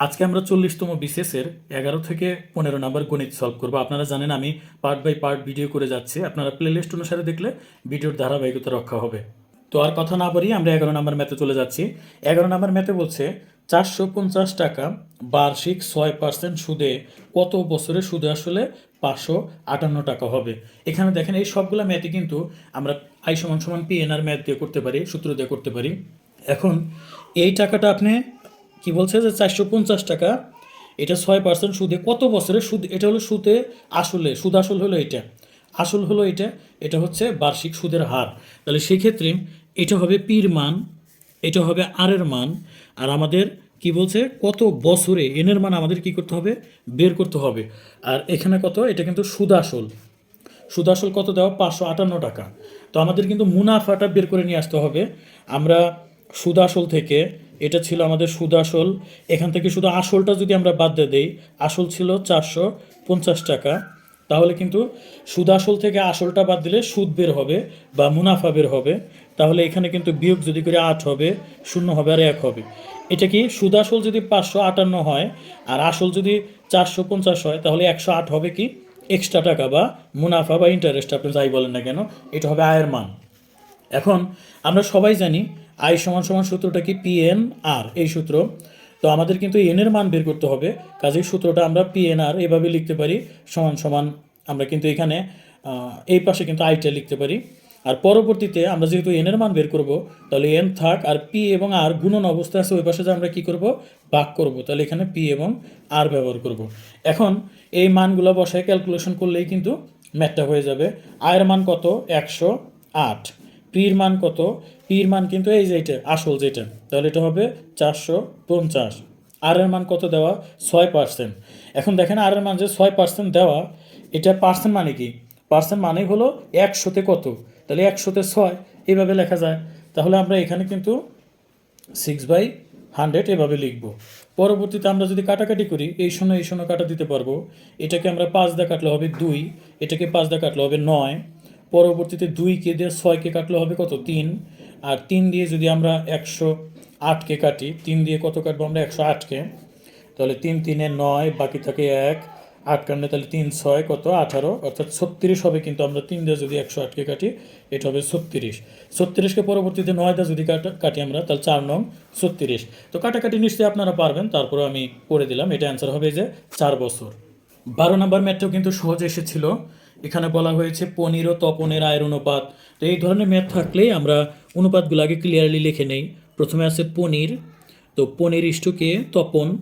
আজকে আমরা চল্লিশতম বিসিএসের এগারো থেকে পনেরো নাম্বার গণিত সলভ করব। আপনারা জানেন আমি পার্ট বাই পার্ট ভিডিও করে যাচ্ছি। আপনারা প্লেলিস্ট অনুসারে দেখলে ভিডিওর ধারাবাহিকতা রক্ষা হবে। তো আর কথা না বলি আমরা এগারো নাম্বার ম্যাথে চলে যাচ্ছি। এগারো নাম্বার ম্যাথে বলছে, চারশো পঞ্চাশ টাকা বার্ষিক ছয় পার্সেন্ট সুদে কত বছরে সুদে আসলে পাঁচশো আটান্ন টাকা হবে? এখানে দেখেন এই সবগুলো ম্যাথই কিন্তু আমরা আই সমান সমান পি এন ম্যাথ দিয়ে করতে পারি, সূত্র দিয়ে করতে পারি। এখন এই টাকাটা আপনি কি বলছে যে চারশো পঞ্চাশ টাকা, এটা ছয় পার্সেন্ট সুদে। কত বছরের সুদ? এটা হলো সুদে আসলে, সুদ আসল হলো এটা। আসল হলো এটা এটা হচ্ছে বার্ষিক সুদের হার। তাহলে সেক্ষেত্রে এটা হবে পির মান, এটা হবে আর এর মান। আর আমাদের কি বলছে, কত বছরে এনের মান আমাদের কি করতে হবে? বের করতে হবে। আর এখানে কত? এটা কিন্তু সুদ আসল। সুদ আসল কত দেওয়া? পাঁচশো আটান্ন টাকা। তো আমাদের কিন্তু মুনাফাটা বের করে নিয়ে আসতে হবে। আমরা সুদ আসল থেকে এটা ছিল আমাদের সুদ আসল। এখান থেকে শুধু আসলটা যদি আমরা বাদ দিয়ে দিই, আসল ছিল চারশো পঞ্চাশ টাকা। তাহলে কিন্তু সুদ আসল থেকে আসলটা বাদ দিলে সুদ বের হবে বা মুনাফা বের হবে। তাহলে এখানে কিন্তু বিয়োগ যদি করে আট হবে, শূন্য হবে আর এক হবে। এটা কি সুদ আসল যদি পাঁচশো আটান্ন হয় আর আসল যদি চারশো পঞ্চাশ হয়, তাহলে একশো আট হবে কি? এক্সট্রা টাকা বা মুনাফা বা ইন্টারেস্ট আপনি যাই বলেন না কেন, এটা হবে আয়ের মান। এখন আমরা সবাই জানি আই সমান সমান সূত্রটা কি? পি এন আর এই সূত্র। তো আমাদের কিন্তু এন এর মান বের করতে হবে। কাজেই সূত্রটা আমরা পি এন আর এভাবে লিখতে পারি। সমান সমান আমরা কিন্তু এখানে এই পাশে কিন্তু আইটা লিখতে পারি। আর পরবর্তীতে আমরা যেহেতু এন এর মান বের করব, তাহলে এন থাক আর পি এবং আর গুণন অবস্থা আছে, ওই পাশে যে আমরা কি করব? ভাগ করব। তাহলে এখানে পি এবং আর ব্যবহার করব। এখন এই মানগুলো বসায় ক্যালকুলেশন করলেই কিন্তু ম্যাথটা হয়ে যাবে। আয়ের মান কত? একশো আট। পির মান কত? পির মান কিন্তু এই যে এটা, আসল যেটা, তাহলে এটা হবে চারশো পঞ্চাশ। আর এর মান কত দেওয়া? ছয় পার্সেন্ট এখন দেখেন আর এর মান যে ছয় পার্সেন্ট দেওয়া, এটা পার্সেন্ট মানে কি? পার্সেন্ট মানেই হলো একশোতে কত? তাহলে একশোতে ছয় এইভাবে লেখা যায়। তাহলে আমরা এখানে কিন্তু সিক্স বাই হান্ড্রেড এভাবে লিখব। পরবর্তীতে আমরা যদি কাটাকাটি করি, এই শূন্য এই শূন্য কাটা দিতে পারব। এটাকে আমরা পাঁচ দা কাটলে হবে দুই, এটাকে পাঁচ দা কাটলে হবে নয়। পরবর্তীতে দুইকে দিয়ে ছয়কে কাটলে হবে কত? তিন। আর তিন দিয়ে যদি আমরা একশো আটকে কাটি, তিন দিয়ে কত কাটবো আমরা? একশো আটকে তাহলে তিন তিনে নয়, বাকি থাকে এক। আট কাটলে তাহলে তিন ছয়, কত? আঠারো। অর্থাৎ ছত্রিশ হবে কিন্তু আমরা তিন দিয়ে যদি একশো আটকে কাটি, এটা হবে ছত্রিশ। ছত্রিশকে পরবর্তীতে নয় দিয়ে যদি কাটা কাটি আমরা, তাহলে চার নং ছত্রিশ। তো কাটাকাটি নিশ্চয়ই আপনারা পারবেন তারপরে আমি করে দিলাম। এটা অ্যান্সার হবে যে চার বছর। বারো নম্বর ম্যাথটাও কিন্তু সহজ এসেছিল। এখানে বলা হয়েছে পনির ও তপনের আয়ের অনুপাত। তো এই ধরনের ম্যাথ থাকলেই আমরা অনুপাতগুলো আগে ক্লিয়ারলি লিখে নেই। প্রথমে আছে পনির। তো পনির ইস্টুকে তপন।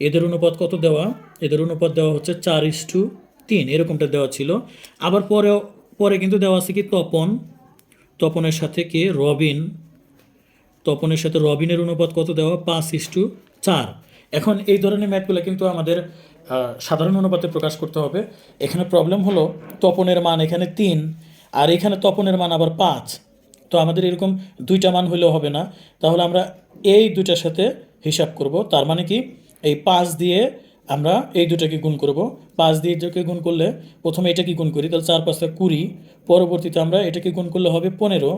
এদের অনুপাত কত দেওয়া? এদের অনুপাত দেওয়া হচ্ছে চার ইস্টু তিন। এরকমটা দেওয়া ছিল। আবার পরেও, পরে কিন্তু দেওয়া আছে কি? তপন। তপনের সাথে কে? রবিন। তপনের সাথে রবিনের অনুপাত কত দেওয়া? পাঁচ ইস্টু চার। এখন এই ধরনের ম্যাথগুলো কিন্তু আমাদের সাধারণ অনুপাতে প্রকাশ করতে হবে। এখানে প্রবলেম হলো তপনের মান এখানে তিন, আর এখানে তপনের মান আবার পাঁচ। তো আমাদের এরকম দুইটা মান হলেও হবে না। তাহলে আমরা এই দুইটার সাথে হিসাব করব। তার মানে কি? এই পাঁচ দিয়ে আমরা এই দুটাকে গুণ করব। পাঁচ দিয়ে এটাকে গুণ করলে প্রথমে এটাকে গুণ করি, তাহলে চার পাঁচটা কুড়ি, পরবর্তীতে আমরা এটাকে গুণ করলে হবে পনেরো।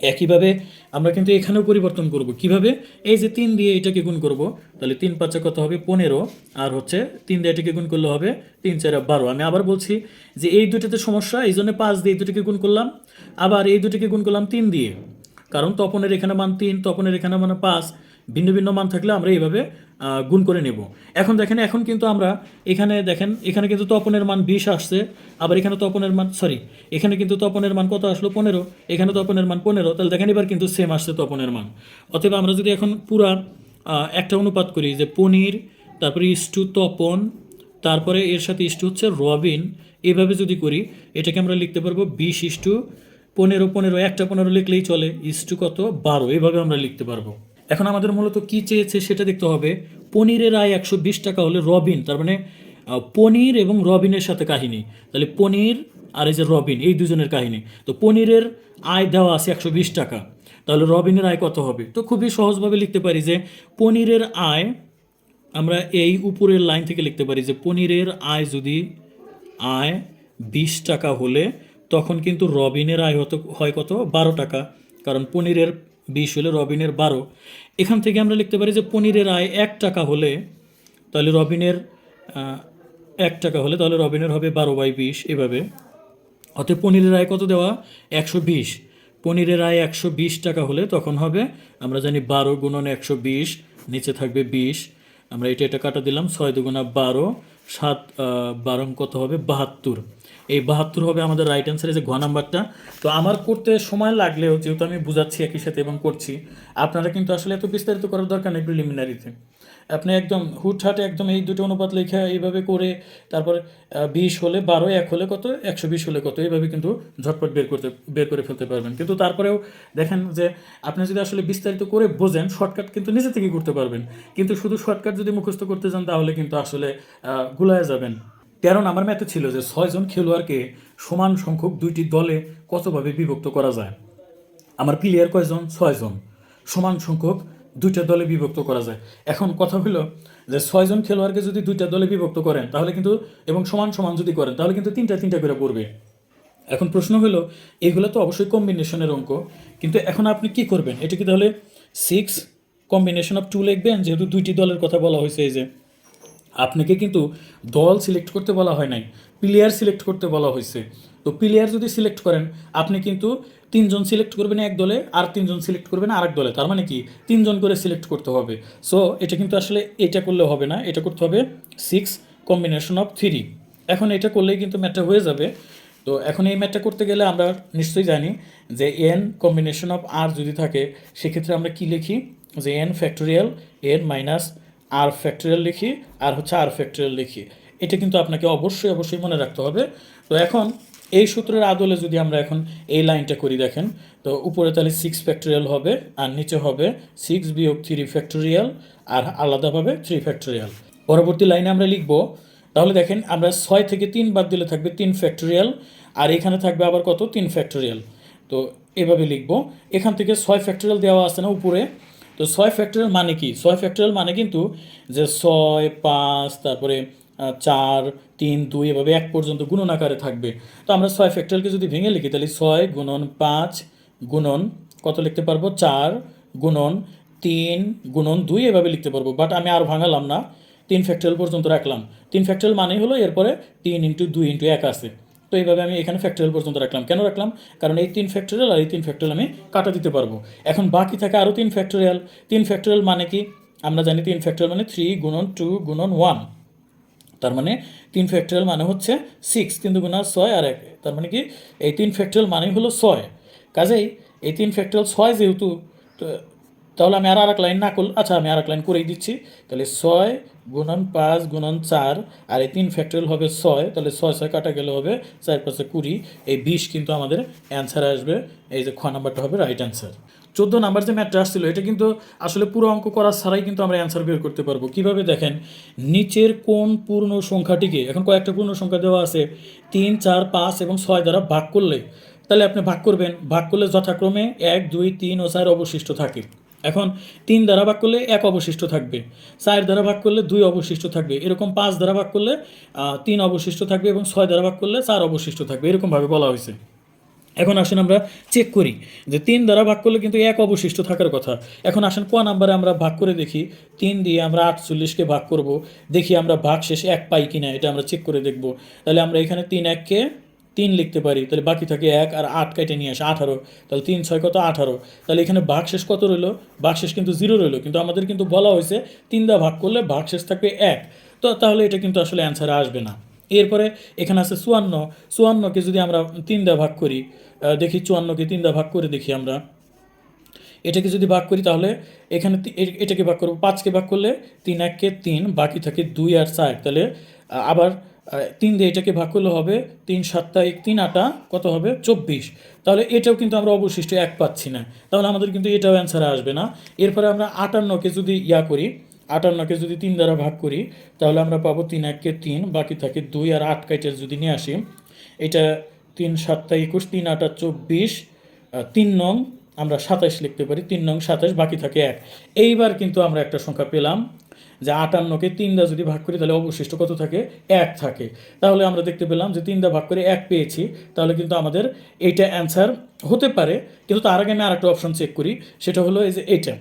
একইভাবে আমরা কিন্তু এখানেও পরিবর্তন করব। কীভাবে? এই যে তিন দিয়ে এটাকে গুণ করব, তাহলে তিন পাঁচে কত হবে? পনেরো। আর হচ্ছে তিন দিয়ে এটাকে গুণ করলে হবে তিন চার বারো। আমি আবার বলছি যে এই দুটোতে সমস্যা, এই জন্য পাঁচ দিয়ে এই দুটোকে গুণ করলাম। আবার এই দুটোকে গুণ করলাম তিন দিয়ে। কারণ তপনের এখানে মান তিন, তপনের এখানে মানে পাঁচ। ভিন্ন ভিন্ন মান থাকলে আমরা এইভাবে গুণ করে নেব। এখন দেখেন, এখন কিন্তু আমরা এখানে দেখেন, এখানে কিন্তু তপনের মান বিশ আসছে, আবার এখানে তপনের মান সরি এখানে কিন্তু তপনের মান কত আসলো? পনেরো, এখানে তপনের মান পনেরো, তাহলে দেখেন এবার কিন্তু সেম আসছে তপনের মান। অতএব আমরা যদি এখন পুরা একটা অনুপাত করি যে পনির, তারপরে ইস্টু তপন, তারপরে এর সাথে ইস্টু হচ্ছে রবিন, এভাবে যদি করি, এটাকে আমরা লিখতে পারব বিশ ইস্টু পনেরো পনেরো, একটা পনেরো লিখলেই চলে ইস্টু কত? বারো, এভাবে আমরা লিখতে পারব। এখন আমাদের মূলত কি চেয়েছে সেটা দেখতে হবে। পনিরের আয় একশো বিশ টাকা হলে রবিন, তার মানে পনির এবং রবিনের সাথে কাহিনী। তাহলে পনির আর এই যে রবিন, এই দুজনের কাহিনী। তো পনিরের আয় দেওয়া আছে একশো বিশ টাকা। তাহলে রবিনের আয় কত হবে? তো খুবই সহজভাবে লিখতে পারি যে, পনিরের আয়, আমরা এই উপরের লাইন থেকে লিখতে পারি যে, পনিরের আয় যদি আয় বিশ টাকা হলে, তখন কিন্তু রবিনের আয় হতো হয় কত? বারো টাকা। কারণ পনিরের বিশ হলে রবিনের বারো। এখান থেকে আমরা লিখতে পারি যে পনিরের আয় এক টাকা হলে তাহলে রবিনের এক টাকা হলে তাহলে রবিনের হবে বারো বাই বিশ এভাবে। অতএব পনিরের আয় কত দেওয়া? একশো বিশ। পনিরের আয় একশো বিশ টাকা হলে তখন হবে, আমরা জানি বারো গুণন একশো বিশ, নিচে থাকবে বিশ। আমরা এটা এটা কাটা দিলাম, ছয় দুগুণা বারো, সাত বারং কত হবে? বাহাত্তর। এই বাহাত্তর হবে আমাদের রাইট অ্যান্সারে যে ঘ নাম্বারটা। তো আমার করতে সময় লাগলেও যেহেতু আমি বুঝাচ্ছি একই সাথে এবং করছি, আপনারা কিন্তু আসলে এত বিস্তারিত করার দরকার নেই প্রিলিমিনারিতে আপনি একদম হুটহাটে একদম এই দুটো অনুপাত লেখা এইভাবে করে, তারপরে বিশ হলে বারো, এক হলে কত, একশো বিশ হলে কত, এইভাবে কিন্তু ঝটপট বের করতে, বের করে ফেলতে পারবেন। কিন্তু তারপরেও দেখেন যে আপনি যদি আসলে বিস্তারিত করে বোঝেন শর্টকাট কিন্তু নিজে থেকেই করতে পারবেন। কিন্তু শুধু শর্টকাট যদি মুখস্থ করতে যান, তাহলে কিন্তু আসলে গুলায় যাবেন। কারণ আমার ম্যাথে ছিল যে ছয়জন খেলোয়াড়কে সমান সংখ্যক দুইটি দলে কতভাবে বিভক্ত করা যায়? আমার প্লেয়ার কয়জন? ছয়জন সমান সংখ্যক দুইটা দলে বিভক্ত করা যায়। এখন কথা হলো যে ছয়জন খেলোয়াড়কে যদি দুইটা দলে বিভক্ত করেন, তাহলে কিন্তু এবং সমান সমান যদি করেন, তাহলে কিন্তু তিনটা তিনটা করে পড়বে। এখন প্রশ্ন হলো, এগুলো তো অবশ্যই কম্বিনেশনের অঙ্ক, কিন্তু এখন আপনি কি করবেন? এটা কি তাহলে সিক্স কম্বিনেশন অফ টু লিখবেন? যেহেতু দুইটি দলের কথা বলা হয়েছে এই যে আপনাকে কিন্তু দল সিলেক্ট করতে বলা হয় নাই প্লেয়ার সিলেক্ট করতে বলা হয়েছে। তো প্লেয়ার যদি সিলেক্ট করেন, আপনি কিন্তু তিনজন সিলেক্ট করবেন এক দলে আর তিনজন সিলেক্ট করবেন আরেক দলে। তার মানে কি? তিনজন করে সিলেক্ট করতে হবে। সো এটা কিন্তু আসলে এটা করলে হবে না, এটা করতে হবে সিক্স কম্বিনেশন অফ থ্রি এখন এটা করলেই কিন্তু ম্যাটটা হয়ে যাবে। তো এখন এই ম্যাটটা করতে গেলে আমরা নিশ্চয়ই জানি যে এন কম্বিনেশন অফ আর যদি থাকে, সেক্ষেত্রে আমরা কি লিখি? যে N factorial N minus R factorial লিখি, আর হচ্ছে আর ফ্যাক্টরিয়াল লিখি। এটা কিন্তু আপনাকে অবশ্যই অবশ্যই মনে রাখতে হবে। তো এখন এই সূত্রের আদলে যদি আমরা এখন এই লাইনটা করি দেখেন, তো উপরে তাহলে সিক্স ফ্যাক্টরিয়াল হবে, আর নিচে হবে সিক্স বিয়োগ থ্রি ফ্যাক্টোরিয়াল আর আলাদাভাবে থ্রি ফ্যাক্টোরিয়াল পরবর্তী লাইনে আমরা লিখব, তাহলে দেখেন আমরা ছয় থেকে তিন বাদ দিলে থাকবে তিন ফ্যাক্টোরিয়াল আর এখানে থাকবে আবার কত? তিন ফ্যাক্টোরিয়াল তো এভাবে লিখব, এখান থেকে ছয় ফ্যাক্টোরিয়াল দেওয়া আছে না উপরে তো ছয় ফ্যাক্টোরিয়াল মানে কি? ছয় ফ্যাক্টোরিয়াল মানে কিন্তু যে ছয়, পাঁচ, তারপরে চার, তিন, দুই এভাবে এক পর্যন্ত গুণন আকারে থাকবে। তো আমরা ছয় ফ্যাক্টোরিয়ালকে যদি ভেঙে লিখি, তাহলে ছয় গুণন পাঁচ গুণন কত লিখতে পারব? চার গুণন তিন গুণন দুই এভাবে লিখতে পারব। বাট আমি আর ভাঙালাম না। তিন ফ্যাক্টোরিয়াল পর্যন্ত রাখলাম। তিন ফ্যাক্টোরিয়াল মানে হলো এরপরে তিন ইন্টু দুই ইন্টু এক আছে। এইভাবে আমি এখানে ফ্যাক্টোরিয়াল পর্যন্ত রাখলাম। কেন রাখলাম? কারণ এই তিন ফ্যাক্টোরিয়াল আর এই তিন ফ্যাক্টোরিয়াল আমি কাটা দিতে পারব। এখন বাকি থাকে আরও তিন ফ্যাক্টোরিয়াল তিন ফ্যাক্টোরিয়াল মানে কি? আমরা জানি তিন ফ্যাক্টোরিয়াল মানে থ্রি গুণন টু গুণন ওয়ান তার মানে তিন ফ্যাক্টোরিয়াল মানে হচ্ছে সিক্স তিন দুগুণা ছয় আর এক। তার মানে কি? এই তিন ফ্যাক্টোরিয়াল মানেই হলো ছয়। কাজেই এই তিন ফ্যাক্টোরিয়াল ছয় যেহেতু তাহলে আমি আর আর এক লাইন না করল আচ্ছা আমি আর এক লাইন করেই দিচ্ছি। তাহলে ছয় গুণন পাঁচ গুণন চার, আর এই তিন ফ্যাক্টোরিয়াল হবে ছয়, তাহলে ছয় ছয় কাটা গেলে হবে চার পাঁচে কুড়ি। এই বিশ কিন্তু আমাদের অ্যান্সার আসবে। এই যে খ নাম্বারটা হবে রাইট অ্যান্সার চোদ্দ নাম্বার যে ম্যাটটা আসছিল, এটা কিন্তু আসলে পুরো অঙ্ক করা ছাড়াই কিন্তু আমরা অ্যান্সার বের করতে পারব। কীভাবে দেখেন? নিচের কোন পূর্ণ সংখ্যাটিকে এখন কয়েকটা পূর্ণ সংখ্যা দেওয়া আছে। তিন, চার, পাঁচ এবং ছয় দ্বারা ভাগ করলে তাহলে আপনি ভাগ করবেন। ভাগ করলে যথাক্রমে এক, দুই, তিন ও চার অবশিষ্ট থাকে। এখন তিন দ্বারা ভাগ করলে এক অবশিষ্ট থাকবে, চার দ্বারা ভাগ করলে দুই অবশিষ্ট থাকবে, এরকম পাঁচ দ্বারা ভাগ করলে তিন অবশিষ্ট থাকবে এবং ছয় দ্বারা ভাগ করলে চার অবশিষ্ট থাকবে, এরকমভাবে বলা হয়েছে। এখন আসেন আমরা চেক করি যে তিন দ্বারা ভাগ করলে কিন্তু এক অবশিষ্ট থাকার কথা। এখন আসেন ক নাম্বারে আমরা ভাগ করে দেখি। তিন দিয়ে আমরা আটচল্লিশকে ভাগ করব, দেখি আমরা ভাগ শেষ এক পাই কিনা, এটা আমরা চেক করে দেখব। তাহলে আমরা এখানে তিন এককে তিন লিখতে পারি, তাহলে বাকি থাকে এক আর আট কেটে নিয়ে আসে, আঠারো। তাহলে তিন ছয় কত? আঠারো। তাহলে এখানে ভাগ শেষ কত রইল? ভাগ শেষ কিন্তু জিরো রইল, কিন্তু আমাদের কিন্তু বলা হয়েছে তিন দা ভাগ করলে ভাগ শেষ থাকবে এক। তো তাহলে এটা কিন্তু আসলে অ্যান্সারে আসবে না। এরপরে এখানে আছে চুয়ান্ন। চুয়ান্নকে যদি আমরা তিন দা ভাগ করি দেখি চুয়ান্নকে তিন দা ভাগ করে দেখি আমরা। এটাকে যদি ভাগ করি তাহলে এখানে এটাকে ভাগ করব, পাঁচকে ভাগ করলে তিন এককে তিন, বাকি থাকে দুই আর চার। তাহলে আবার তিন দিয়ে এটাকে ভাগ করলে হবে তিন সাতটা এক, তিন আটা, কত হবে? চব্বিশ। তাহলে এটাও কিন্তু আমরা অবশিষ্ট এক পাচ্ছি না। তাহলে আমাদের কিন্তু এটাও অ্যান্সারে আসবে না। এরপরে আমরা আটান্নকে যদি ইয়া করি, আটান্নকে যদি তিন দ্বারা ভাগ করি, তাহলে আমরা পাবো তিন এককে তিন, বাকি থাকে দুই আর আট কাইটের যদি নিয়ে আসি, এটা তিন সাতটা একুশ, তিন আটা চব্বিশ তিন নং, আমরা সাতাইশ লিখতে পারি, তিন নং সাতাইশ, বাকি থাকে এক। এইবার কিন্তু আমরা একটা সংখ্যা পেলাম যে আটান্নকে তিন দা যদি ভাগ করি, তাহলে অবশিষ্ট কত থাকে? এক থাকে। তাহলে আমরা দেখতে পেলাম যে তিন দা ভাগ করে এক পেয়েছি, তাহলে কিন্তু আমাদের এইটা অ্যান্সার হতে পারে। কিন্তু তার আগে আমি আরেকটা অপশন চেক করি, সেটা হলো এই যে এইটা,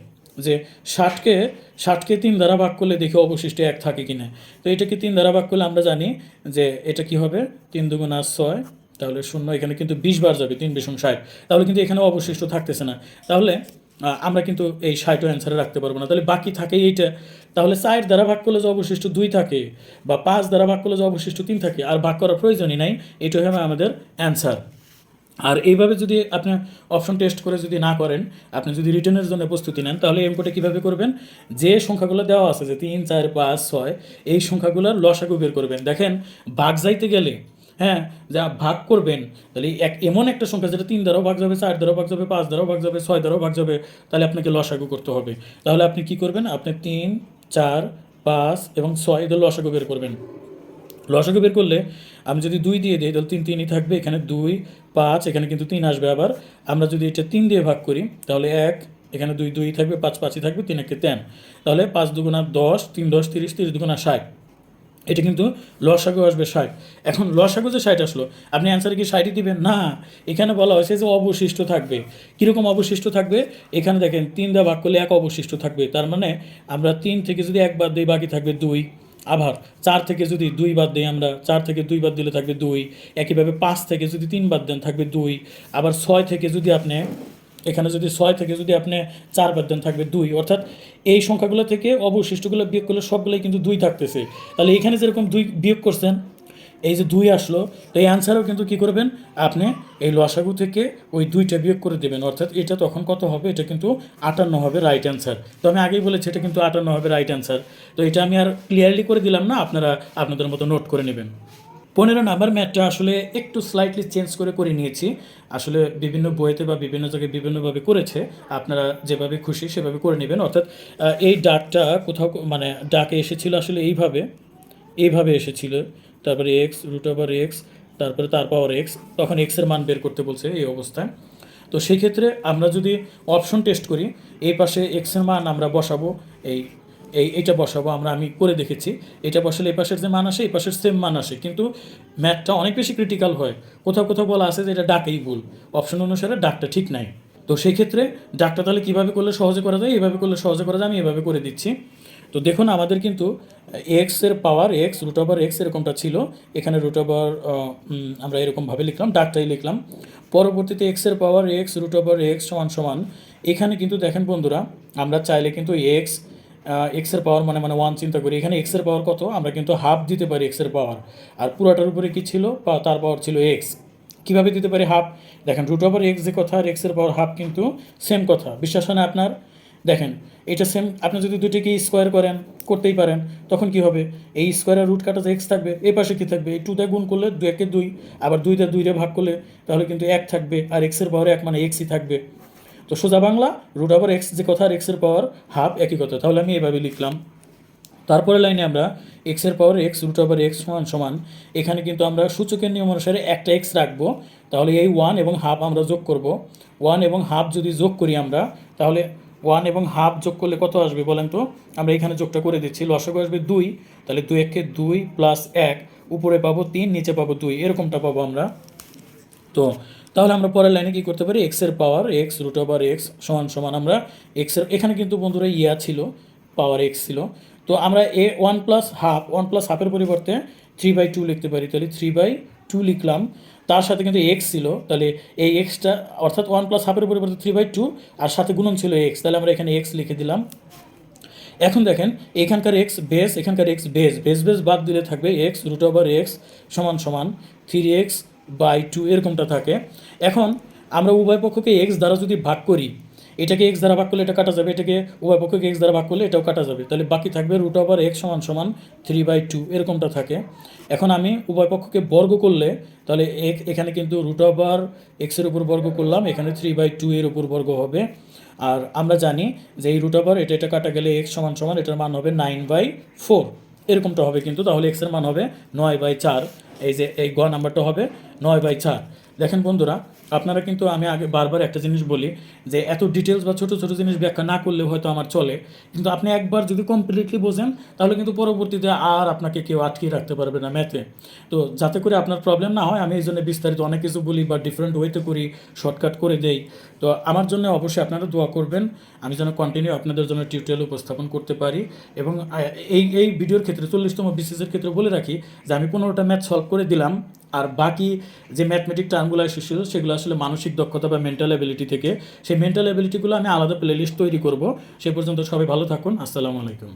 যে ষাটকে ষাটকে তিন দ্বারা ভাগ করলে দেখি অবশিষ্ট এক থাকে কিনা। তো এটাকে তিন দ্বারা ভাগ করলে আমরা জানি যে এটা কি হবে? তিন দুগুণা ছয়, তাহলে শূন্য, এখানে কিন্তু বিশ বার যাবে, তিন বিশ ষাট। তাহলে কিন্তু এখানে অবশিষ্ট থাকতেছে না। তাহলে আমরা কিন্তু এই ষাটও অ্যান্সারে রাখতে পারব না। তাহলে বাকি থাকে এইটা। তাহলে চার দ্বারা ভাগ করলে যে অবশিষ্ট দুই থাকে বা পাঁচ দ্বারা ভাগ করলে যে অবশিষ্ট তিন থাকে, আর ভাগ করার প্রয়োজনই নাই, এটাই হবে আমাদের অ্যান্সার আর এইভাবে যদি আপনি অপশন টেস্ট করে যদি না করেন, আপনি যদি রিটার্নের জন্য প্রস্তুতি নেন, তাহলে এমকোটে কীভাবে করবেন? যে সংখ্যাগুলো দেওয়া আছে, যে তিন, চার, পাঁচ, ছয়, এই সংখ্যাগুলোর লসাগু বের করবেন। দেখেন, বাঘ যাইতে গেলে হ্যাঁ যা ভাগ করবেন, তাহলে এক, এমন একটা সংখ্যা, যেটা তিন দ্বারাও ভাগ যাবে, চার দ্বারাও ভাগ যাবে, পাঁচ দ্বারাও ভাগ যাবে, ছয় দ্বারাও ভাগ যাবে, তাহলে আপনাকে লসাগু করতে হবে। তাহলে আপনি কি করবেন? আপনি তিন, চার, পাঁচ এবং ছয়, এদের লসাগু বের করবেন। লসাগু বের করলে আমি যদি দুই দিয়ে দিই, তাহলে তিন তিনই থাকবে, এখানে দুই, পাঁচ, এখানে কিন্তু তিন আসবে আবার। আমরা যদি এটা তিন দিয়ে ভাগ করি, তাহলে এক, এখানে দুই দুই থাকবে, পাঁচ, পাঁচই থাকবে, তিন একে তেন। তাহলে পাঁচ দুগুণা দশ, তিন, দশ, তিরিশ তিরিশ দুগুণা ষাট। এটা কিন্তু লসাগু আসবে ষাট। এখন লসাগু যে ষাট আসলো, আপনি অ্যান্সারে কি ষাটই দিবেন? না, এখানে বলা হয়েছে যে অবশিষ্ট থাকবে। কীরকম অবশিষ্ট থাকবে? এখানে দেখেন, তিন দা ভাগ করলে এক অবশিষ্ট থাকবে। তার মানে আমরা তিন থেকে যদি এক বাদ দিই, বাকি থাকবে দুই। আবার চার থেকে যদি দুই বাদ দিই আমরা, চার থেকে দুই বাদ দিলে থাকবে দুই। একইভাবে পাঁচ থেকে যদি তিন বাদ দেন, থাকবে দুই। আবার ছয় থেকে যদি আপনি এখানে যদি ছয় থেকে যদি আপনি চার বাদ দেন থাকবে, দুই, অর্থাৎ এই সংখ্যাগুলো থেকে অবশিষ্টগুলো বিয়োগ করলে সবগুলোই কিন্তু দুই থাকতেছে। তাহলে এখানে যেরকম দুই বিয়োগ করছেন, এই যে দুই আসলো, তো এই অ্যান্সারও কিন্তু কী করবেন? আপনি এই লসাগু থেকে ওই দুইটা বিয়োগ করে দেবেন, অর্থাৎ এটা তখন কত হবে? এটা কিন্তু আটান্ন হবে রাইট অ্যান্সার তো আমি আগেই বলেছি, এটা কিন্তু আটান্ন হবে রাইট অ্যান্সার তো এটা আমি আর ক্লিয়ারলি করে দিলাম না, আপনারা আপনাদের মতো নোট করে নেবেন। পনেরো নাম্বার ম্যাথটা আসলে একটু স্লাইটলি চেঞ্জ করে করে নিয়েছি। আসলে বিভিন্ন বইতে বা বিভিন্ন জায়গায় বিভিন্নভাবে করেছে। আপনারা যেভাবে খুশি সেভাবে করে নেবেন। অর্থাৎ এই ডাকটা কোথাও মানে ডাকে এসেছিল আসলে এইভাবে এইভাবে এসেছিল। তারপরে এক্স রুট ওভার এক্স তারপরে তার পাওয়ার এক্স তখন এক্সের মান বের করতে বলছে এই অবস্থায়। তো সেই ক্ষেত্রে আমরা যদি অপশন টেস্ট করি, এই পাশে এক্সের মান আমরা বসাবো, এই এই, এটা বসাবো, আমরা, আমি করে দেখেছি। এটা বসালে এই পাশের যে মান আসে, এই পাশের সেম মান আসে। কিন্তু ম্যাথটা অনেক বেশি ক্রিটিক্যাল হয়। কোথাও কোথাও বলা আছে যে এটা ডাকেই ভুল। অপশন অনুসারে ডাকটা ঠিক নাই। তো সেই ক্ষেত্রে ডাকটা তাহলে কীভাবে করলে সহজে করা যায়? এইভাবে করলে সহজে করা যায়? আমি এভাবে করে দিচ্ছি। তো দেখুন, আমাদের কিন্তু এক্সের power X root over X এরকমটা ছিল। এখানে রুট ওভার আমরা এরকমভাবে লিখলাম, ডাকটাই লিখলাম। পরবর্তীতে এক্সের power X root over X সমান সমান। এখানে কিন্তু দেখেন বন্ধুরা, আমরা চাইলে কিন্তু এক্স এক্সের পাওয়ার মানে মানে ওয়ান চিন্তা করি। এখানে এক্সের পাওয়ার কত? আমরা কিন্তু হাফ দিতে পারি এক্সের পাওয়ার আর পুরাটার উপরে কী ছিল? তার পাওয়ার ছিল এক্স কীভাবে দিতে পারি হাফ দেখেন রুট ওভার এক্স যে কথা আর এক্সের পাওয়ার হাফ কিন্তু সেম কথা। বিশ্বাস হয় না আপনার? দেখেন, এটা সেম আপনি যদি দুটিকে স্কোয়ার করেন, করতেই পারেন, তখন কি হবে? এই স্কোয়ারের রুট কাটা এক্স থাকবে এই পাশে কি থাকবে? এই টুতে গুণ করলে দু, একে দুই। আবার দুইটা দুইটা ভাগ করলে তাহলে কিন্তু এক থাকবে, আর এক্সের পাওয়ারে এক মানে এক্সই থাকবে। তো সোজা বাংলা রুট ওভার এক্স যে কথা আর এক্সের পাওয়ার হাফ একই কথা। তাহলে আমি এভাবে লিখলাম। তারপরে লাইনে আমরা এক্সের power X root over X সমান সমান, এখানে কিন্তু আমরা সূচকের নিয়ম অনুসারে একটা এক্স রাখব। তাহলে এই ওয়ান এবং হাফ আমরা যোগ করব। ওয়ান এবং হাফ যদি যোগ করি আমরা, তাহলে ওয়ান এবং হাফ যোগ করলে কত আসবে বলেন তো? আমরা এখানে যোগটা করে দিচ্ছি। লসাগু আসবে দুই, তাহলে দুই একে দুই প্লাস এক, উপরে পাবো তিন, নিচে পাবো দুই, এরকমটা পাবো আমরা। তো তাহলে আমরা পরের লাইনে কি করতে পারি? এক্সের power X root over X সমান সমান আমরা এক্সের এখানে কিন্তু বন্ধুরা ইয়া ছিল পাওয়ার এক্স ছিল। তো আমরা A one plus half one plus হাফের পরিবর্তে থ্রি বাই টু লিখতে পারি। তাহলে থ্রি বাই টু লিখলাম। তার সাথে কিন্তু এক্স ছিল, তাহলে এই এক্সটা অর্থাৎ ওয়ান প্লাস হাফের পরিবর্তে থ্রি বাই টু আর সাথে গুণন ছিল এক্স তাহলে আমরা এখানে এক্স লিখে দিলাম। এখন দেখেন, এখানকার এক্স বেস এখানকার এক্স বেস বেস বেস বাদ দিলে থাকবে এক্স রুট ওভার এক্স সমান সমান থ্রি এক্স বাই টু এরকমটা থাকে। এখন আমরা উভয় পক্ষকে এক্স দ্বারা যদি ভাগ করি, এটাকে এক্স দ্বারা ভাগ করলে এটা কাটা যাবে, এটাকে উভয় পক্ষকে এক্স দ্বারা ভাগ করলে এটাও কাটা যাবে। তাহলে বাকি থাকবে রুট ওভার এক্স সমান সমান থ্রি বাই টু এরকমটা থাকে। এখন আমি উভয় পক্ষকে বর্গ করলে, তাহলে এখানে কিন্তু রুট ওভার এক্সের উপর বর্গ করলাম, এখানে থ্রি বাই টু এর উপর বর্গ হবে। আর আমরা জানি যে এই রুট ওভার এটা এটা কাটা গেলে এক্স সমান সমান এটার মান হবে নাইন বাই ফোর এরকমটা হবে কিন্তু, তাহলে এক্সের মান হবে নয় বাই চার। এই যে এই গ নাম্বারটা হবে নয় বাই চার। দেখেন বন্ধুরা, আপনারা কিন্তু আমি আগে বারবার একটা জিনিস বলি যে এত ডিটেলস বা ছোটো ছোটো জিনিস ব্যাখ্যা না করলেও হয়তো আমার চলে। কিন্তু আপনি একবার যদি কমপ্লিটলি বোঝেন, তাহলে কিন্তু পরবর্তীতে আর আপনাকে কেউ আটকে রাখতে পারবে না ম্যাথে। তো যাতে করে আপনার প্রবলেম না হয়, আমি এই জন্য বিস্তারিত অনেক কিছু বলি বা ডিফারেন্ট ওয়েতে করি শর্টকাট করে দেই। তো আমার জন্য অবশ্যই আপনারা দোয়া করবেন। আমি যেন কন্টিনিউ আপনাদের জন্য টিউটোরিয়াল উপস্থাপন করতে পারি এবং এই এই ভিডিওর ক্ষেত্রে চল্লিশতম বিসিসের ক্ষেত্রে বলে রাখি যে আমি পনেরোটা ম্যাথ সলভ করে দিলাম আর বাকি যে ম্যাথমেটিক টার্মগুলো এসেছিল সেগুলো আসলে মানসিক দক্ষতা বা মেন্টাল অ্যাবিলিটি থেকে সেই মেন্টাল অ্যাবিলিটিগুলো আমি আলাদা প্লেলিস্ট তৈরি করব। সে পর্যন্ত সবাই ভালো থাকুন। আসসালামু আলাইকুম।